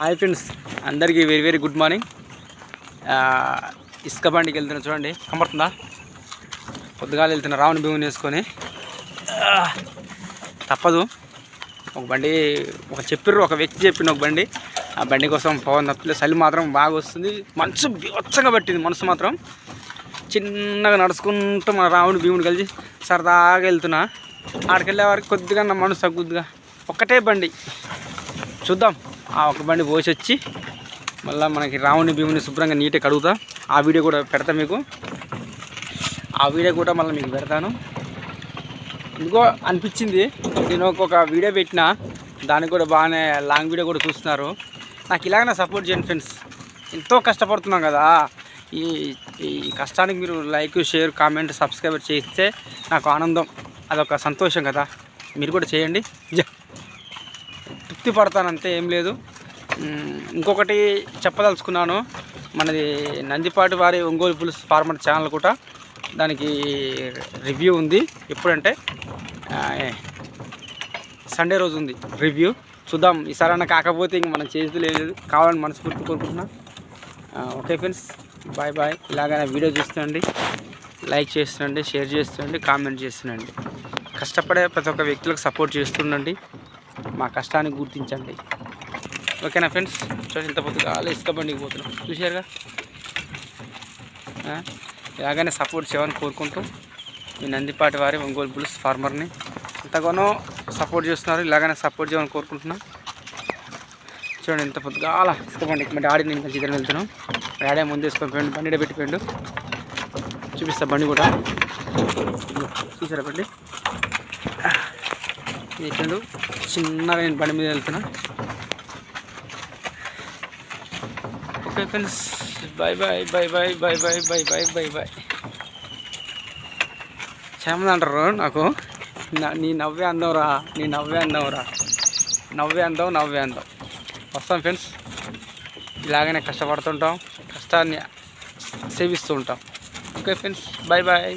Hi friends అందరికీ very very good morning. ఇసుక బండికి వెళ్తున్నా చూడండి కనబడుతుందా? పొద్దుగాలు వెళ్తున్నా రావణ భీముని వేసుకొని. తప్పదు. ఒక బండి ఒక చెప్పిర్రు ఒక వ్యక్తి చెప్పిన ఒక బండి. ఆ బండి కోసం పవన్ తప్పలే చలి మాత్రం బాగా వస్తుంది. మనసు బీభత్సంగా పట్టింది మనసు మాత్రం. చిన్నగా నడుచుకుంటూ మన రాముడు భీముడు కలిసి సరదాగా వెళ్తున్నా. ఆడికి వెళ్ళే వారికి కొద్దిగా నా మనసు తగ్గుద్దిగా. ఒక్కటే బండి. చూద్దాం. ఆ ఒక బండి పోసి వచ్చి మళ్ళీ మనకి రావుని భీముని శుభ్రంగా నీట్గా కడుగుతా. ఆ వీడియో కూడా పెడతా మీకు. ఆ వీడియో కూడా మళ్ళీ మీకు పెడతాను. ఇంకో అనిపించింది. నేను ఒక్కొక్క వీడియో పెట్టిన. దానికి కూడా బాగానే లాంగ్ వీడియో కూడా చూస్తున్నారు. నాకు ఇలాగనే సపోర్ట్ చేయండి ఫ్రెండ్స్. ఎంతో కష్టపడుతున్నాం కదా. ఈ ఈ కష్టానికి మీరు లైక్ షేర్ కామెంట్ సబ్స్క్రైబర్ చేస్తే నాకు ఆనందం. అదొక సంతోషం కదా. మీరు కూడా చేయండి. తృప్తి పడతాను అంతే ఏం లేదు. ఇంకొకటి చెప్పదలుచుకున్నాను. మనది నందిపాటి వారి ఒంగోలు పులుసు ఫార్మర్ ఛానల్ కూడా దానికి రివ్యూ ఉంది. ఎప్పుడంటే సండే రోజు ఉంది రివ్యూ. చూద్దాం. ఈసారైనా కాకపోతే ఇంక మనం చేసేది లేదు. కావాలని మనస్ఫూర్తి కోరుకుంటున్నా. Okay friends. Bye bye. ఇలాగైనా వీడియో చూస్తుండండి. లైక్ చేస్తుండండి షేర్ చేస్తుండండి కామెంట్ చేస్తుండండి. కష్టపడే ప్రతి ఒక్క వ్యక్తులకు సపోర్ట్ చేస్తుండండి. మా కష్టాన్ని గుర్తించండి. ఓకేనా ఫ్రెండ్స్? చూడండి ఇంత పొద్దుగా ఇసుక బండికి పోతున్నాం. చూసారుగా? ఇలాగనే సపోర్ట్ చేయమని కోరుకుంటూ మీ నందిపాటి వారి ఒంగోలు బుల్స్ ఫార్మర్ని ఎంతగానో సపోర్ట్ చేస్తున్నారు. ఇలాగనే సపోర్ట్ చేయమని కోరుకుంటున్నా. చూడండి ఇంత పొద్దుగా అలా ఇసుక బండికి. మా డాడీ నేను ఇద్దరు వెళ్తున్నాం. మా డాడీ ముందు వేసుకొని పోయిండు. బండి పెట్టిపోయిండు చూపిస్తా బండి కూడా. చూసారా బండి? ఎక్కిండు చిన్నగా నేను బండి మీద వెళ్తున్నా. Okay friends bye bye bye bye bye bye bye bye bye bye చాలామంది అంటారు నాకు నీ నవ్వే అందం నీ నవ్వే అందం నవ్వే అందవు నవ్వే అందం. వస్తాం ఫ్రెండ్స్. ఇలాగనే కష్టపడుతుంటాం కష్టాన్ని సేవిస్తూ ఉంటాం ఓకే ఫ్రెండ్స్ బాయ్ బాయ్